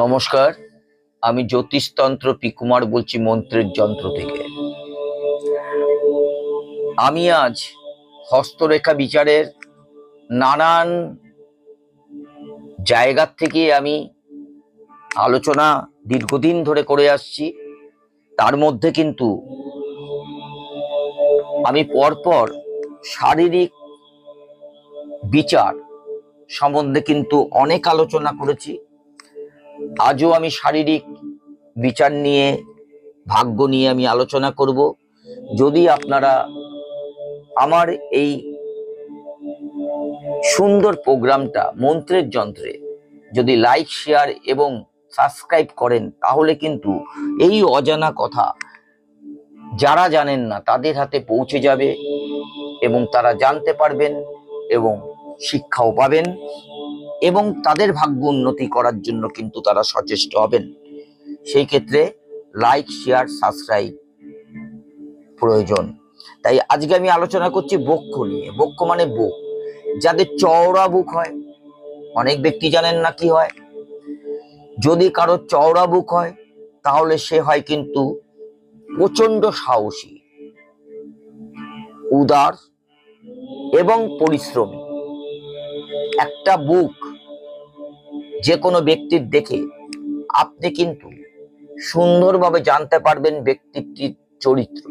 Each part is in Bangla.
নমস্কার, আমি জ্যোতিষতন্ত্র পি কুমার বলছি মন্ত্রের যন্ত্র থেকে। আমি আজ হস্তরেখা বিচারের নানান জায়গার থেকে আমি আলোচনা দীর্ঘদিন ধরে করে আসছি। তার মধ্যে কিন্তু আমি পরপর শারীরিক বিচার সম্বন্ধে কিন্তু অনেক আলোচনা করেছি। আজও আমি শারীরিক বিচার নিয়ে, ভাগ্য নিয়ে আমি আলোচনা করব। যদি আপনারা আমার এই সুন্দর প্রোগ্রামটা মন্ত্রের যন্ত্রে যদি লাইক, শেয়ার এবং সাবস্ক্রাইব করেন, তাহলে কিন্তু এই অজানা কথা যারা জানেন না তাদের হাতে পৌঁছে যাবে এবং তারা জানতে পারবেন এবং শিক্ষাও পাবেন। এবং তাদের ভাগ্য উন্নতি করার জন্য কিন্তু তারা সচেষ্ট হবেন। সেই ক্ষেত্রে লাইক শেয়ার সাবস্ক্রাইব প্রয়োজন। তাই আজকে আমি আলোচনা করছি বক্ষ নিয়ে। বক্ষ মানে বুক যাদের চওড়া বুক হয়, অনেক ব্যক্তি জানেন না কি হয়। যদি কারও চওড়া বুক হয়, তাহলে সে হয় কিন্তু প্রচণ্ড সাহসী, উদার এবং পরিশ্রমী। একটা বুক যে কোনো ব্যক্তির দেখে আপনি কিন্তু সুন্দরভাবে জানতে পারবেন ব্যক্তিটির চরিত্র।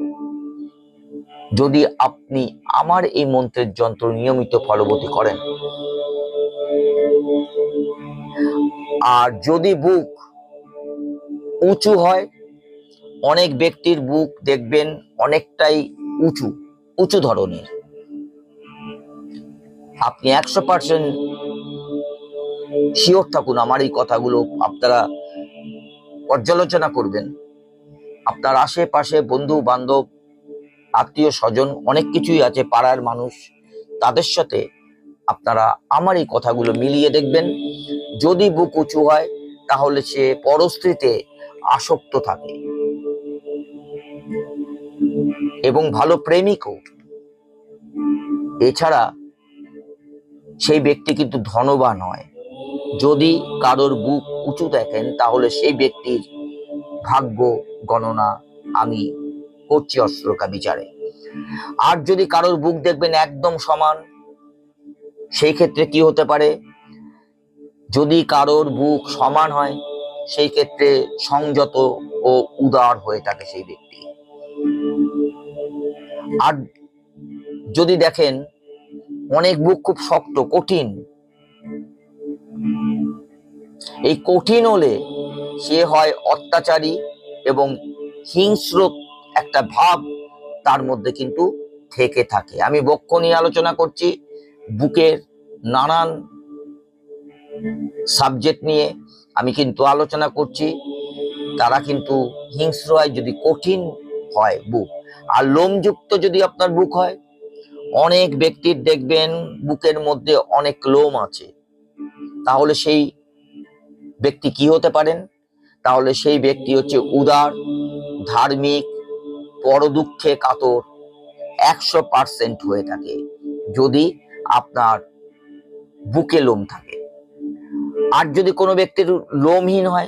যদি আপনি আমার এই মন্ত্রের যন্ত্র নিয়মিত ফলবতী করেন, আর যদি বুক উঁচু হয়, অনেক ব্যক্তির বুক দেখবেন অনেকটাই উঁচু উঁচু ধরনের। আপনি একশো পার্সেন্ট শিওর থাকুন, আমার এই কথাগুলো আপনারা পর্যালোচনা করবেন। আপনার আশেপাশে বন্ধু, বান্ধব, আত্মীয়, স্বজন, অনেক কিছুই আছে, পাড়ার মানুষ, তাদের সাথে আপনারা আমার এই কথাগুলো মিলিয়ে দেখবেন। যদি বুক উঁচু হয়, তাহলে সে পরস্ত্রীতে আসক্ত থাকে। এবং ভালো প্রেমিকও। এছাড়া সেই ব্যক্তি কিন্তু ধনবান হয়। যদি কারোর বুক উঁচু দেখেন, তাহলে সেই ব্যক্তির ভাগ্য গণনা আমি করছি অস্ত্রকা বিচারে। আর যদি কারোর বুক দেখবেন একদম সমান, সেই ক্ষেত্রে কি হতে পারে? যদি কারোর বুক সমান হয়, সেই ক্ষেত্রে সংযত ও উদার হয়ে থাকে সেই ব্যক্তি। আর যদি দেখেন অনেক বুক খুব শক্ত, কঠিন এই কঠিন হলে সে হয় অত্যাচারী এবং হিংস্র একটা ভাব তার মধ্যে কিন্তু থেকে থাকে। আমি বক্ষ নিয়ে আলোচনা করছি, বুকের নানান সাবজেক্ট নিয়ে আমি কিন্তু আলোচনা করছি। তারা কিন্তু হিংস্র হয় যদি কঠিন হয় বুক। আর লোমযুক্ত যদি আপনার বুক হয়, অনেক ব্যক্তির দেখবেন বুকের মধ্যে অনেক লোম আছে। তাহলে সেই ব্যক্তি কি হতে পারেন? তাহলে সেই ব্যক্তি হচ্ছে উদার, ধার্মিক, পরদুঃখে কাতর, একশো পার্সেন্ট হয়ে থাকে যদি আপনার বুকে লোম থাকে। আর যদি কোনো ব্যক্তির লোমহীন হয়,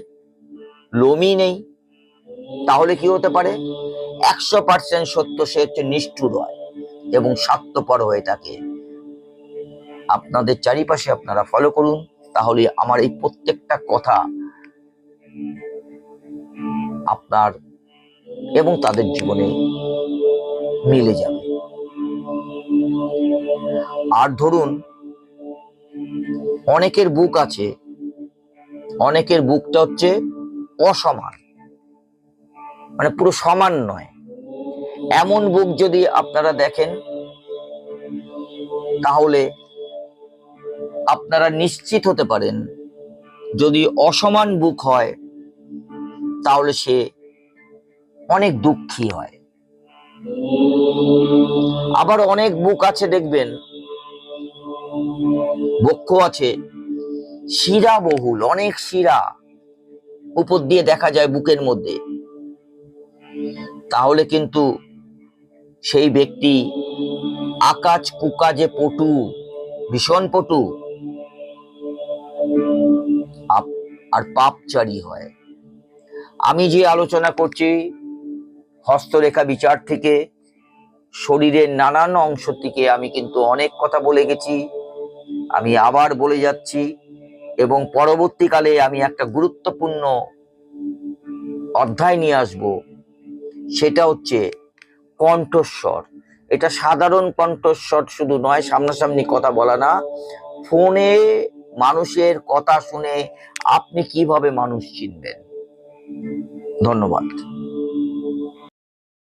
লোমই নেই, তাহলে কি হতে পারে? একশো পার্সেন্ট সত্য সে হচ্ছে নিষ্ঠুর হয় এবং স্বার্থপর হয়ে থাকে। আপনাদের চারিপাশে আপনারা ফলো করুন। তাহলে আমার এই প্রত্যেকটা কথা আপনার এবং তাদের জীবনে মিলে যাবে। আর ধরুন, অনেকের বুক আছে, অনেকের বুকটা হচ্ছে অসমান। মানে পুরো সমান নয়। এমন বুক যদি আপনারা দেখেন, তাহলে আপনারা নিশ্চিত হতে পারেন, যদি অসমান বুক হয়, তাহলে সে অনেক দুঃখী হয়। আবার অনেক বুক আছে দেখবেন, বক্ষ আছে, শিরা বহুল, অনেক শিরা উপর দিয়ে দেখা যায় বুকের মধ্যে। তাহলে কিন্তু সেই ব্যক্তি আকাশ কুকাজে পটু, ভীষণ পটু আর পাপচারী হয়। আমি যে আলোচনা করছি, হস্তরেখা বিচার থেকে শরীরের নানান অংশ থেকে আমি কিন্তু অনেক কথা বলে গেছি। আমি আবার বলে যাচ্ছি এবং পরবর্তীকালে আমি একটা গুরুত্বপূর্ণ অধ্যায় নিয়ে আসব। সেটা হচ্ছে কণ্ঠস্বর। এটা সাধারণ কণ্ঠস্বর শুধু নয়, সামনাসামনি কথা বলা না। ফোনে মানুষের কথা শুনে আপনি কীভাবে মানুষ চিনবেন? ধন্যবাদ।